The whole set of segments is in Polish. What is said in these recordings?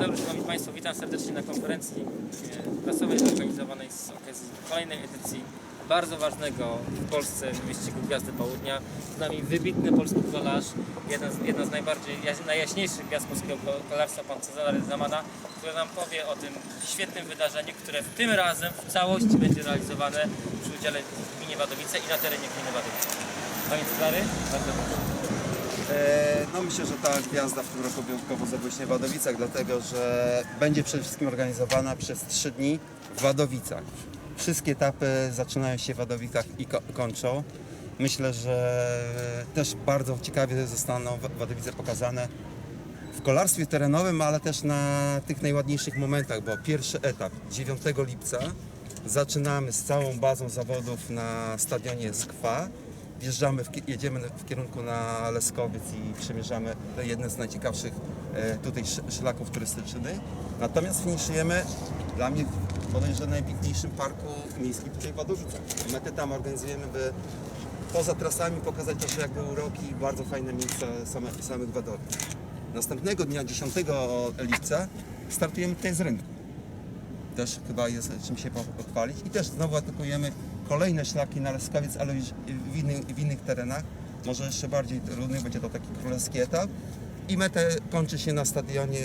Dobry, Szanowni Państwo, witam serdecznie na konferencji e, prasowej zorganizowanej z okazji kolejnej edycji bardzo ważnego w Polsce wyścigu Gwiazdy Południa. Z nami wybitny polski kolarz, jeden z, jedna z najbardziej, jaś- najjaśniejszych gwiazd polskiego ko- kolarstwa, pan Cezary Zamana, który nam powie o tym świetnym wydarzeniu, które w tym razem w całości będzie realizowane przy udziale gminy Wadowice i na terenie gminy Wadowice. Panie Cezary, bardzo proszę. E, No myślę, że ta gwiazda w tym roku wyjątkowo zabłyśnie w Wadowicach, dlatego że będzie przede wszystkim organizowana przez trzy dni w Wadowicach. Wszystkie etapy zaczynają się w Wadowicach i ko- kończą. Myślę, że też bardzo ciekawie zostaną Wa- Wadowice pokazane w kolarstwie terenowym, ale też na tych najładniejszych momentach, bo pierwszy etap 9 lipca zaczynamy z całą bazą zawodów na stadionie Skwa. Wjeżdżamy, w, jedziemy w kierunku na Leskowiec i przemierzamy jeden z najciekawszych e, tutaj sz- szlaków turystycznych. Natomiast finiszujemy dla mnie bodajże najpiękniejszym parku miejskim tutaj w Wadowicach. Metę tam organizujemy, by poza trasami pokazać też jakby uroki i bardzo fajne miejsca same, samych Wadowic. Następnego dnia, 10 lipca, startujemy tutaj z rynku. Też chyba jest czym się po- pochwalić. I też znowu atakujemy kolejne szlaki na Leskowiec, ale już w innych, w innych terenach. Może jeszcze bardziej trudny, będzie to taki królewski etap. I metę kończy się na stadionie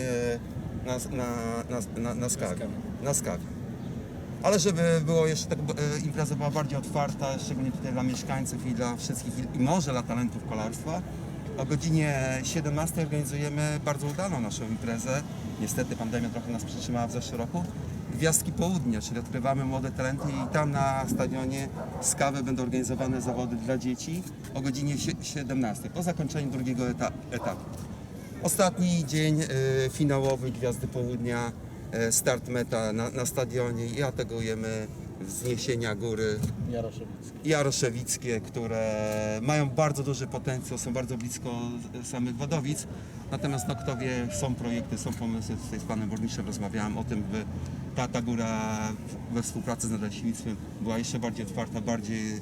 na, na, na, na, na Skawie. Na Skawie. Ale żeby było jeszcze tak, e, impreza była bardziej otwarta, szczególnie tutaj dla mieszkańców i dla wszystkich, i- i może dla talentów kolarstwa, o godzinie 17 organizujemy bardzo udaną naszą imprezę. Niestety pandemia trochę nas przytrzymała w zeszłym roku. Gwiazdki Południa, czyli odkrywamy młode talenty i tam na stadionie z kawy będą organizowane zawody dla dzieci o godzinie sie- 17 po zakończeniu drugiego eta- etapu. Ostatni dzień e, finałowy Gwiazdy Południa, e, start meta na, na stadionie i atakujemy wzniesienia góry Jaroszewicki. Jaroszewickie, które mają bardzo duży potencjał, są bardzo blisko z- samych Wadowic. Natomiast no kto wie, są projekty, są pomysły, tutaj z panem burmistrzem rozmawiałem o tym, by ta, góra we współpracy z nadleśnictwem była jeszcze bardziej otwarta, bardziej e,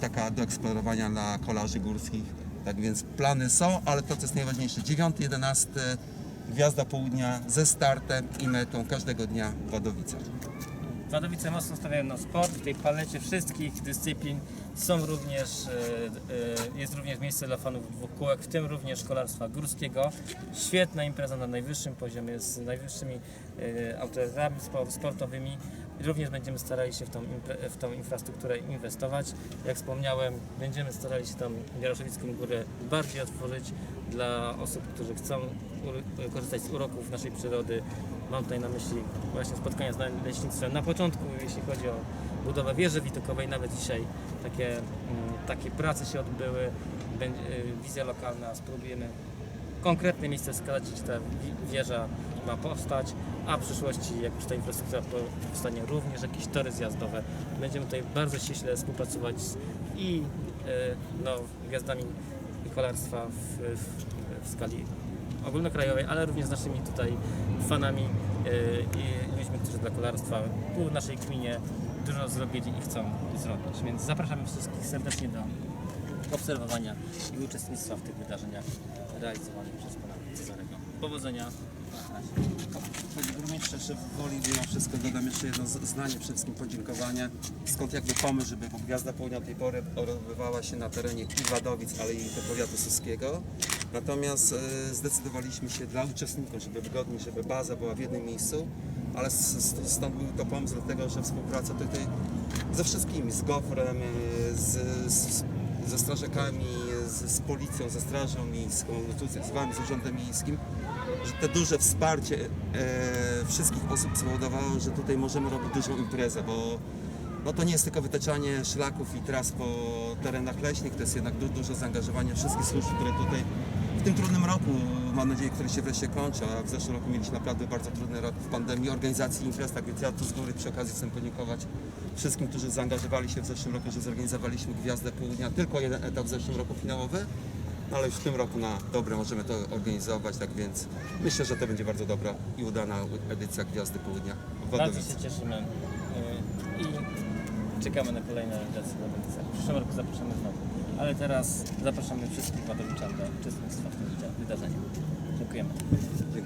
taka do eksplorowania dla kolarzy górskich. Tak więc plany są, ale to co jest najważniejsze, 9-11 Gwiazda Południa ze startem i metą każdego dnia w Wadowicach. Wadowice mocno stawiają na sport. W tej palecie wszystkich dyscyplin są również, e, e, jest miejsce dla fanów dwóch w tym również kolarstwa górskiego. Świetna impreza na najwyższym poziomie z najwyższymi e, autorytetami spo- sportowymi. Również będziemy starali się w tą, w tą infrastrukturę inwestować. Jak wspomniałem, będziemy starali się tą Jaroszewicką Górę bardziej otworzyć dla osób, którzy chcą korzystać z uroków naszej przyrody. Mam tutaj na myśli właśnie spotkania z leśnictwem na początku, jeśli chodzi o budowę wieży widokowej, nawet dzisiaj takie, mm, takie prace się odbyły, y, wizja lokalna, spróbujemy konkretne miejsce wskazać, gdzie ta wi- wieża ma powstać, a w przyszłości, jak już ta infrastruktura powstanie, również jakieś tory zjazdowe. Będziemy tutaj bardzo ściśle współpracować z, i y, no, gwiazdami kolarstwa w, w, w skali ogólnokrajowej, ale również z naszymi tutaj fanami y, i ludźmi, którzy dla kolarstwa tu w naszej gminie dużo zrobili i chcą zrobić. Więc zapraszamy wszystkich serdecznie do obserwowania i uczestnictwa w tych wydarzeniach realizowanych przez pana Cezarego. Powodzenia. Panie burmistrze, jeszcze woli mimo wszystko dodam jeszcze jedno zdanie, wszystkim podziękowanie. Skąd jakby pomysł, żeby Gwiazda Południa do tej pory odbywała się na terenie i Wadowic, ale i do powiatu suskiego. Natomiast e, zdecydowaliśmy się dla uczestników, żeby wygodniej, żeby baza była w jednym miejscu, ale stąd był to pomysł dlatego, że współpraca tutaj ze wszystkimi, z GOFRem, e, z, z, ze strażakami, z, z policją, ze strażą miejską, tutaj z wami, z urzędem miejskim, że te duże wsparcie e, wszystkich osób spowodowało, że tutaj możemy robić dużą imprezę, bo no to nie jest tylko wytaczanie szlaków i tras po terenach leśnych, to jest jednak du dużo zaangażowania wszystkich służb, które tutaj tym trudnym roku, mam nadzieję, który się wreszcie kończy, a w zeszłym roku mieliśmy naprawdę bardzo trudny rok w pandemii organizacji imprez, tak więc ja tu z góry przy okazji chcę podziękować wszystkim, którzy zaangażowali się w zeszłym roku, że zorganizowaliśmy Gwiazdę Południa, tylko jeden etap w zeszłym roku finałowy, no ale już w tym roku na dobre możemy to organizować, tak więc myślę, że to będzie bardzo dobra i udana edycja Gwiazdy Południa w Bardzo się cieszymy czekamy na kolejne edycje w Wadowicach. W przyszłym roku zapraszamy znowu. Ale teraz zapraszamy wszystkich Wadowiczan do uczestnictwa w tym wydarzeniu. Dziękujemy. Dziękuję.